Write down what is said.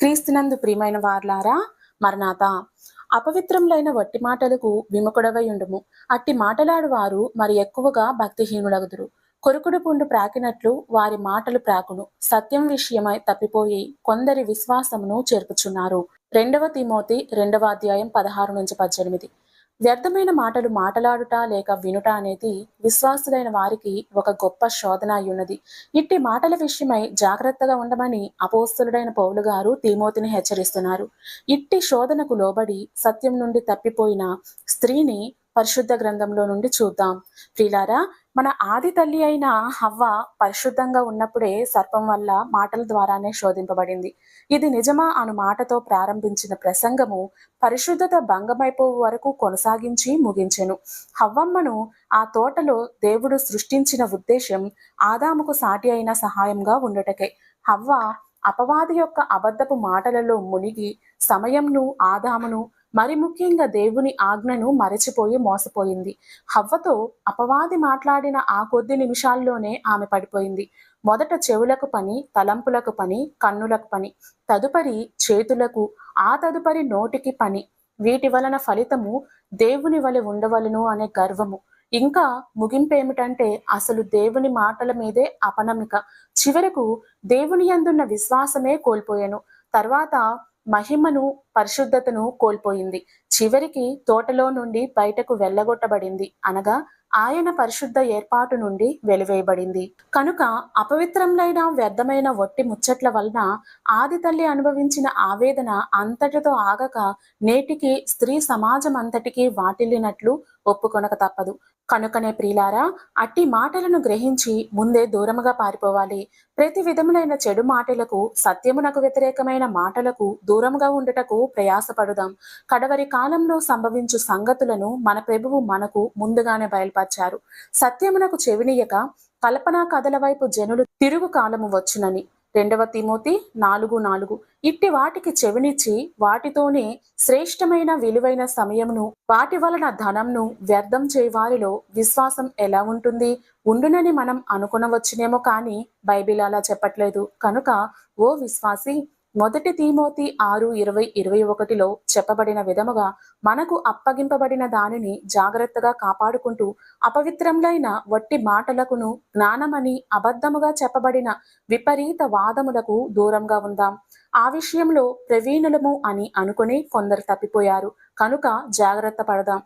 క్రీస్తునందు ప్రియమైన వార్లారా మరణాత. అపవిత్రములైన వట్టి మాటలకు విముకుడవై ఉండుము. అట్టి మాటలాడువారు మరి ఎక్కువగా భక్తిహీనులగుదురు. కొరుకుడు పుండు ప్రాకినట్లు వారి మాటలు ప్రాకును. సత్యం విషయమై తప్పిపోయి కొందరి విశ్వాసమును చేర్పుచున్నారు. రెండవ తిమోతి రెండవ అధ్యాయం పదహారు నుంచి పద్దెనిమిది. వ్యర్థమైన మాటలు మాటలాడుట లేక వినుట అనేది విశ్వాసులైన వారికి ఒక గొప్ప శోధన అయ్యున్నది ఇట్టి మాటల విషయమై జాగ్రత్తగా ఉండమని అపోస్తులుడైన పౌలు గారు తిమోతిని హెచ్చరిస్తున్నారు. ఇట్టి శోధనకు లోబడి సత్యం నుండి తప్పిపోయిన స్త్రీని పరిశుద్ధ గ్రంథంలో నుండి చూద్దాం. ప్రిలారా మన ఆది తల్లి అయిన హవ్వ పరిశుద్ధంగా ఉన్నప్పుడే సర్పం వల్ల మాటల ద్వారానే శోధింపబడింది. ఇది నిజమా అను మాటతో ప్రారంభించిన ప్రసంగము పరిశుద్ధత భంగమైపోవు వరకు కొనసాగించి ముగించెను. హవ్వమ్మను ఆ తోటలో దేవుడు సృష్టించిన ఉద్దేశం ఆదాముకు సాటి అయిన సహాయంగా ఉండటకే. హవ్వ అపవాది యొక్క అబద్ధపు మాటలలో మునిగి సమయంను ఆదామును మరి ముఖ్యంగా దేవుని ఆజ్ఞను మరచిపోయి మోసపోయింది. హవ్వతో అపవాది మాట్లాడిన ఆ కొద్ది నిమిషాల్లోనే ఆమె పడిపోయింది. మొదట చెవులకు పని తలంపులకు పని కన్నులకు పని తదుపరి చేతులకు ఆ తదుపరి నోటికి పని. వీటి వలన ఫలితము దేవుని వలె ఉండవలను అనే గర్వము. ఇంకా ముగింపేమిటంటే అసలు దేవుని మాటల మీదే అపనమిక చివరకు దేవుని యందున్న విశ్వాసమే కోల్పోయాను. తర్వాత మహిమను పరిశుద్ధతను కోల్పోయింది. చివరికి తోటలో నుండి బయటకు వెళ్ళగొట్టబడింది. అనగా ఆయన పరిశుద్ధ ఏర్పాటు నుండి వెలివేయబడింది. కనుక అపవిత్రములైన వ్యర్థమైన ఒట్టి ముచ్చట్ల వలన ఆది తల్లి అనుభవించిన ఆవేదన అంతటితో ఆగక నేటికి స్త్రీ సమాజం అంతటికి వాటిల్లినట్లు ఒప్పుకొనక తప్పదు. కనుకనే ప్రియులారా అట్టి మాటలను గ్రహించి ముందే దూరముగా పారిపోవాలి. ప్రతి విధములైన చెడు మాటలకు సత్యమునకు వ్యతిరేకమైన మాటలకు దూరముగా ఉండుటకు ప్రయాసపడుదాం. కడవరి కాలంలో సంభవించు సంగతులను మన ప్రభువు మనకు ముందుగానే బయలుపరిచారు. సత్యమునకు చెవినీయక కల్పనా కథల వైపు జనులు తిరుగు కాలము వచ్చునని రెండవ తిమోతి నాలుగు నాలుగు. ఇట్టి వాటికి చెవినిచ్చి వాటితోనే శ్రేష్టమైన విలువైన సమయమును వాటి వలన ధనంను వ్యర్థం చేయవారిలో విశ్వాసం ఎలా ఉంటుంది? ఉండునని మనం అనుకునవచ్చునేమో కానీ బైబిల్ అలా చెప్పట్లేదు. కనుక ఓ విశ్వాసి మొదటి తీమోతి ఆరు ఇరవై ఇరవై ఒకటిలో చెప్పబడిన విధముగా మనకు అప్పగింపబడిన దానిని జాగ్రత్తగా కాపాడుకుంటూ అపవిత్రములైన వట్టి మాటలకును జ్ఞానమని అబద్ధముగా చెప్పబడిన విపరీత వాదములకు దూరంగా ఉందాం. ఆ విషయంలో ప్రవీణులము అని అనుకుని కొందరు తప్పిపోయారు. కనుక జాగ్రత్త పడదాం.